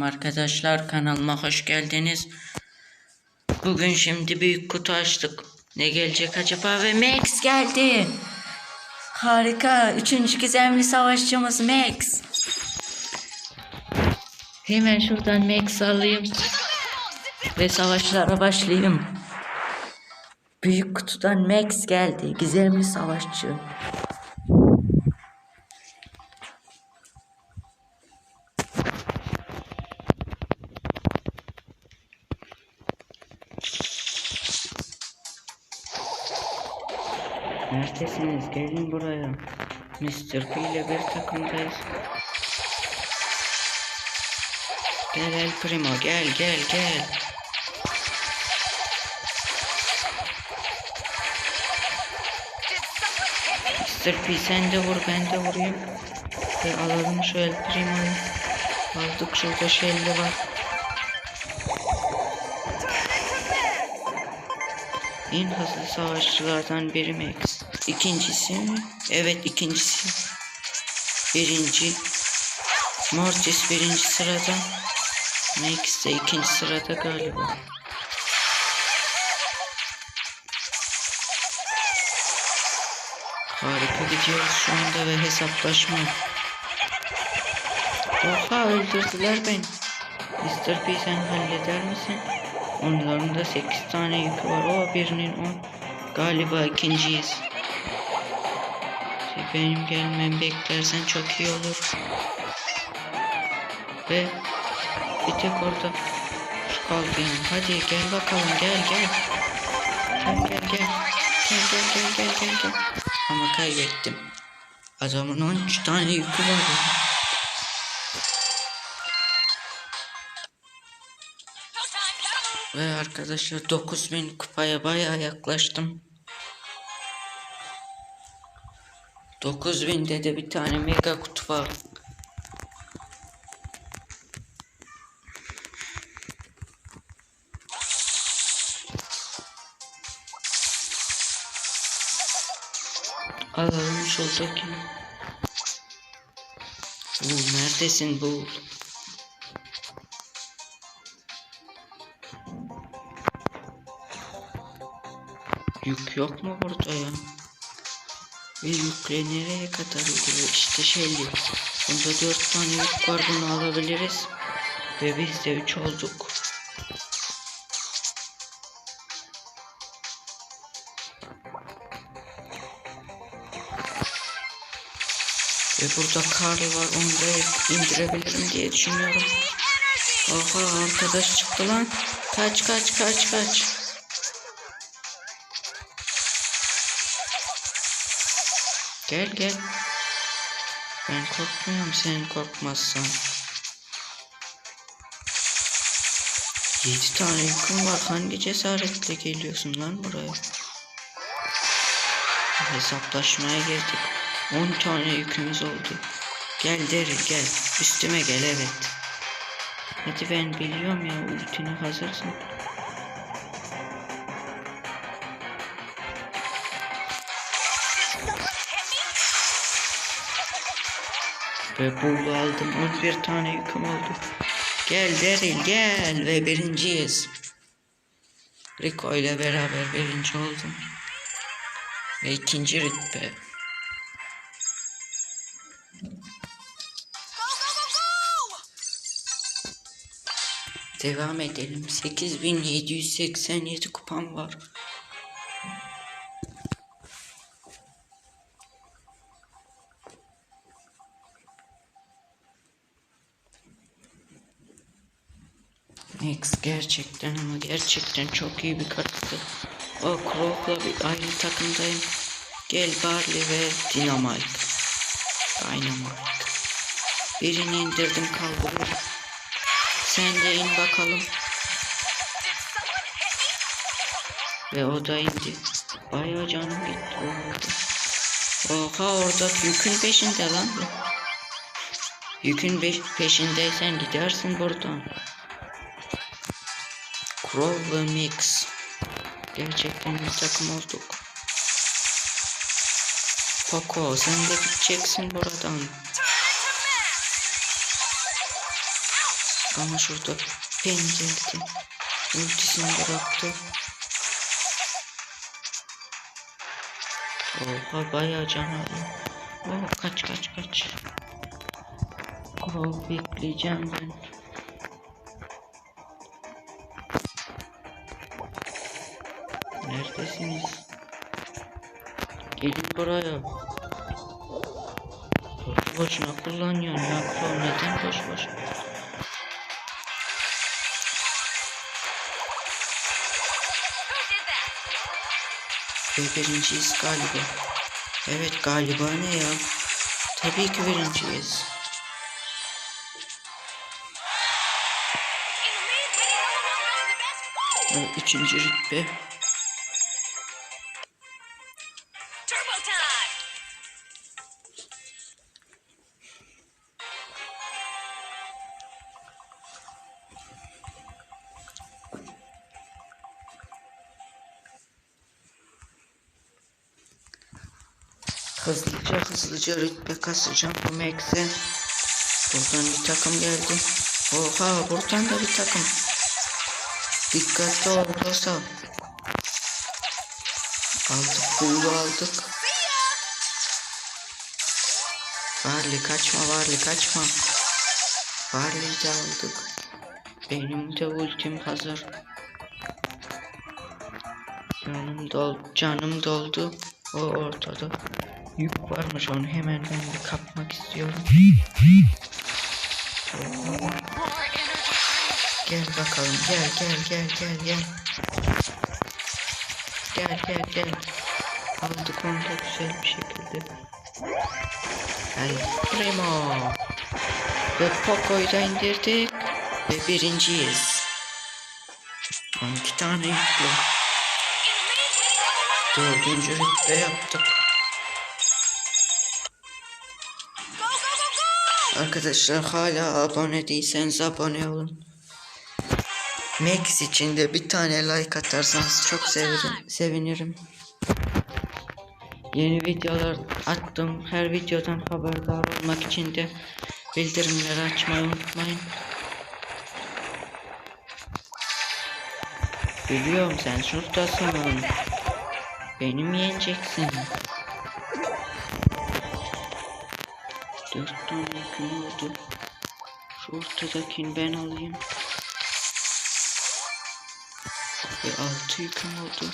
Arkadaşlar kanalıma hoş geldiniz. Bugün şimdi büyük kutu açtık. Ne gelecek acaba ve Max geldi. Harika. Üçüncü gizemli savaşçımız Max. Hemen şuradan Max alayım. Ve savaşlara başlayayım. Büyük kutudan Max geldi. Gizemli savaşçı. Gelin buraya. Mr. P ile bir takımdayız. Gel El Primo gel gel gel. Mr. P sen de vur ben de vurayım. Ve alalım şu El Primo'yu. Aldık şurada şelli var. En hızlı savaşçılardan biri Max. İkincisi? Evet ikincisi. Birinci. Mortis birinci sırada. Max de ikinci sırada galiba. Harika gidiyoruz şu anda ve hesaplaşma. Oha öldürdüler beni. Mr. P sen halleder misin? Onların da 8 tane yükü var. O birinin 10. Galiba ikinciyiz. Benim gelmem beklersen çok iyi olur. Ve bir tek orada kaldı. Hadi gel bakalım gel gel. Gel gel gel. Gel gel gel gel gel gel. Ama kaybettim. Adamın 13 tane yükü var. Ve arkadaşlar 9000 kupaya bayağı yaklaştım. 9000'de de bir tane mega kutu var. Alalım şuradaki. Bu neredesin bu? Yük yok mu burada ya? Ve yükle nereye kadar gidiyor? İşte Shelly. Bunda dört tane yük var bunu alabiliriz. Ve biz de üç olduk. Ve burada Carl var onu da indirebilirim diye düşünüyorum. Oha arkadaş çıktı lan. Kaç kaç kaç kaç. Gel gel. Ben korkmuyorum sen korkmazsan. Yedi tane yüküm var. Hangi cesaretle geliyorsun lan buraya? Hesaplaşmaya girdik. 10 tane yükümüz oldu. Gel Daryl gel. Üstüme gel evet. Hadi ben biliyorum ya ultine hazırsın. Ve burada aldım 11 tane yüküm oldu. Gel Daryl gel ve birinciyiz. Rico ile beraber birinci oldum. Ve ikinci rütbe. Devam edelim. 8787 kupam var. Max gerçekten ama gerçekten çok iyi bir karakter. O Crow'la bir aynı takımdayım. Gel Barley ve Dynamite. Dynamite. Birini indirdim kaldırıyorum. Sen de in bakalım. Ve o da indi. Bayağı canım gitti o. Oha orada yükün peşinde lan. Yükün peşindeysen gidersin buradan. Crow Mix. Gerçekten bir takım olduk. Poco sen de gideceksin buradan. Ama şurada pen geldi. Ultisini bıraktı. Oha bayağı can alıyor. Oh, kaç kaç kaç. Oh bekleyeceğim ben. Neredesiniz? Gelin buraya. Boş boşuna kullanıyorsun ya. Neden boş boş? Who did that? Ve birinciyiz galiba. Evet galiba ne ya? Tabii ki birinciyiz. In the Hızlıca hızlıca rütbe kasacağım bu Max'e. Buradan bir takım geldi. Oha buradan da bir takım. Dikkatli ol dostum. Aldık buğulu aldık. Varlı kaçma Varlı kaçma. Varlı'yı da aldık. Benim de ultim hazır. Canım dol canım doldu. O ortada. Yük varmış onu hemen ben de kapmak istiyorum. Gel bakalım gel gel gel gel gel. Gel gel gel. Aldık onu da güzel bir şekilde. El Primo. Ve Poco'yu da indirdik. Ve birinciyiz. 12 tane yüklü. Dördüncü rütbe yaptık. Arkadaşlar hala abone değilseniz abone olun. Max için de bir tane like atarsanız çok sevinirim. sevinirim. Yeni videolar attım. Her videodan haberdar olmak için de bildirimleri açmayı unutmayın. Biliyorum sen şuradasın. Benim yeneceksin. Yüküm oldu. Şu ortadakini ben alayım. Ve altı yüküm oldu.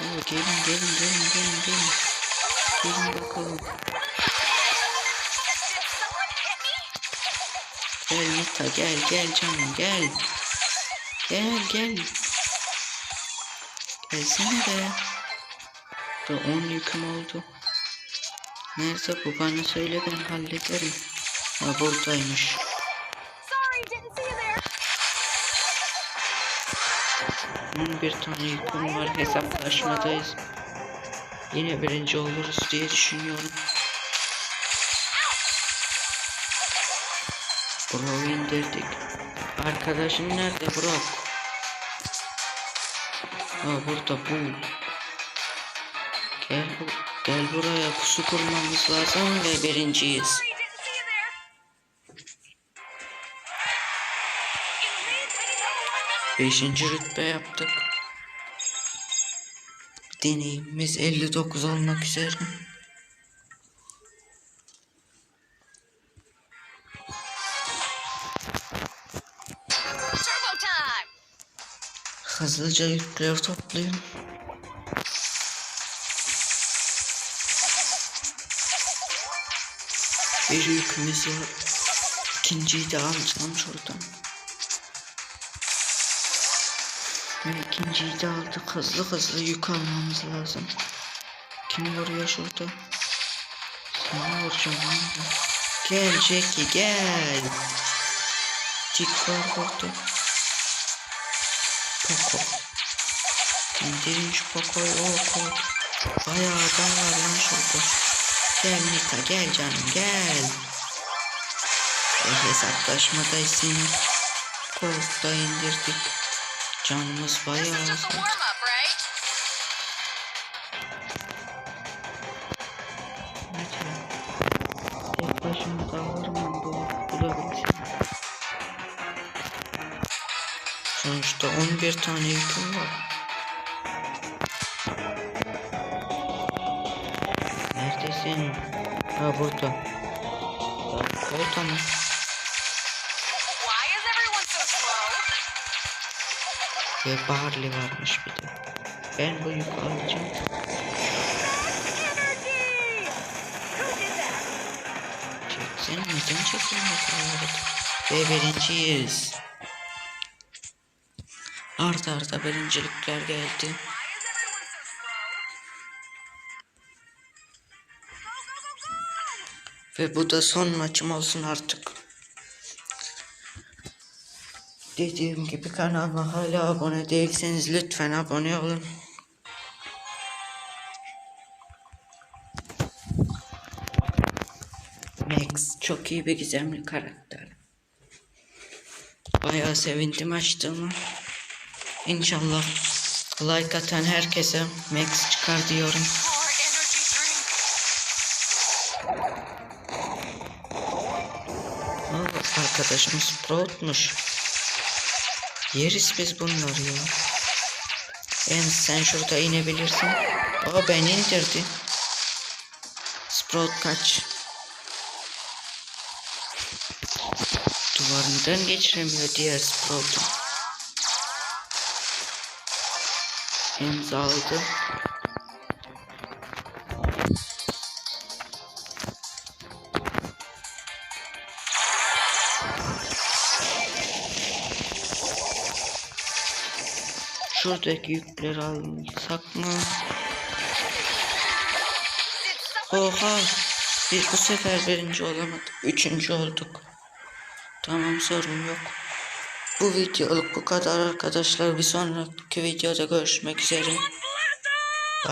Oo, gelin gelin gelin gelin gelin. Gelin bakalım. Gel Nita gel gel canım gel. Gel gel. Gelsene be. Da 10 yüküm oldu. Nerede bu bana söyle ben hallederim. Ha buradaymış. There. 11 tane yüküm var hesaplaşmadayız. Yine birinci oluruz diye düşünüyorum. Brock'u indirdik. Arkadaşın nerede Brock? Ha burada bu. Buraya pusu kurmamız lazım ve birinciyiz. Beşinci rütbe yaptık. Deneyimimiz 59 olmak üzere. Hızlıca yükleri toplayın. Bir yükümüz var. İkinciyi de alacağım şuradan. Ve ikinciyi de aldık. Hızlı hızlı yük almamız lazım. Kim vuruyor şurada? Sana vuracağım. Gel Jackie gel. Jack var burada. Poco. İndirin şu Poco'yu o koy. Bayağı adam var lan şurada. Gel Nita gel canım gel. E, hesaplaşmadayız seni. Koltukta indirdik. Canımız bayağı az. Tek başıma da varım bu bulabilsem. Sonuçta 11 tane yüküm var. Neredesin? Ha burada. Mı? Slow? Ve Barley varmış bir de. Ben bu yükü alacağım. Çeksen neden çekilmedi? Ve birinciyiz. Arda arda birincilikler geldi. Ve bu da son maçım olsun artık. Dediğim gibi kanalıma hala abone değilseniz lütfen abone olun. Max çok iyi bir gizemli karakter. Bayağı sevindim açtığıma. İnşallah like atan herkese Max çıkar diyorum. Arkadaşımız Sprout'muş. Yeriz biz bunları ya. En sen şurada inebilirsin. Aa ben indirdi. Sprout kaç. Duvarından geçiremiyor diğer Sprout'u. Enz Şuradaki yükleri alsak mı? Oha! Biz bu sefer birinci olamadık. Üçüncü olduk. Tamam sorun yok. Bu videoluk bu kadar arkadaşlar. Bir sonraki videoda görüşmek üzere.